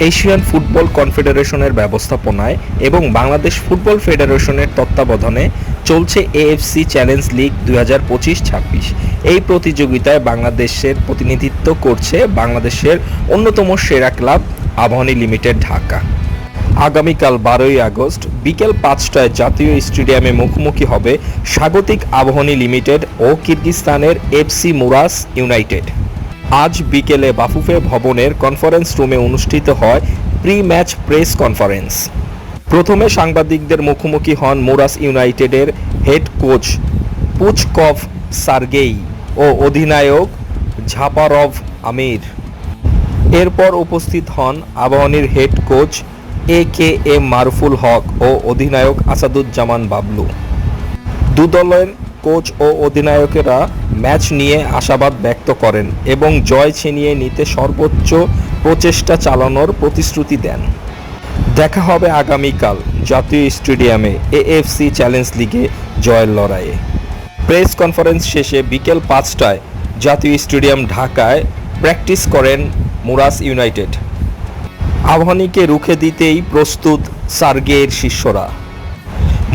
Asian football কনফেডারেশনের ব্যবস্থাপনায় এবং Bangladesh football ফেডারেশনের তত্ত্বাবধানে চলছে এএফসি চ্যালেঞ্জ লিগ দুই হাজার পঁচিশ ছাব্বিশ। এই প্রতিযোগিতায় বাংলাদেশের প্রতিনিধিত্ব করছে বাংলাদেশের অন্যতম সেরা ক্লাব আবাহনী লিমিটেড ঢাকা। আগামীকাল বারোই আগস্ট বিকেল পাঁচটায় জাতীয় স্টেডিয়ামে মুখোমুখি হবে স্বাগতিক আবাহনী লিমিটেড ও কিরগিস্তানের এফসি মুরাস ইউনাইটেড। আজ বিকেলে বাফুফে ভবনের কনফারেন্স রুমে অনুষ্ঠিত হয় প্রি ম্যাচ প্রেস কনফারেন্স প্রথমে সাংবাদিকদের মুখোমুখি হন মোরাস ইউনাইটেডের হেড কোচ পুচকভ সার্গেই ও অধিনায়ক ঝাপারভ আমির। এরপর উপস্থিত হন আবাহনীর head coach A K M Maruful Haque ও অধিনায়ক আসাদুজ্জামান বাবলু। দু দলের কোচ ও অধিনায়কেরা ম্যাচ নিয়ে আশাবাদ ব্যক্ত করেন এবং জয় ছিনিয়ে নিতে সর্বোচ্চ প্রচেষ্টা চালানোর প্রতিশ্রুতি দেন। দেখা হবে আগামীকাল জাতীয় স্টেডিয়ামে এএফসি চ্যালেঞ্জ লিগে জয়ের লড়াইয়ে। প্রেস কনফারেন্স শেষে বিকেল পাঁচটায় জাতীয় স্টেডিয়াম ঢাকায় প্র্যাকটিস করেন মুরাস ইউনাইটেড। আবাহনীকে রুখে দিতেই প্রস্তুত সার্গের শিষ্যরা।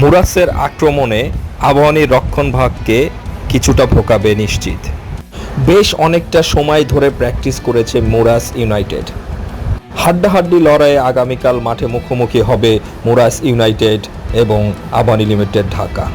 মুরাসের আক্রমণে আবাহনীর রক্ষণভাগকে কিছুটা ভোকাবে নিশ্চিত। বেশ অনেকটা সময় ধরে প্র্যাকটিস করেছে মোরাস ইউনাইটেড। হাড্ডাহাড্ডি লড়াইয়ে আগামীকাল মাঠে মুখোমুখি হবে মোরাস ইউনাইটেড এবং আবাহনী লিমিটেড ঢাকা।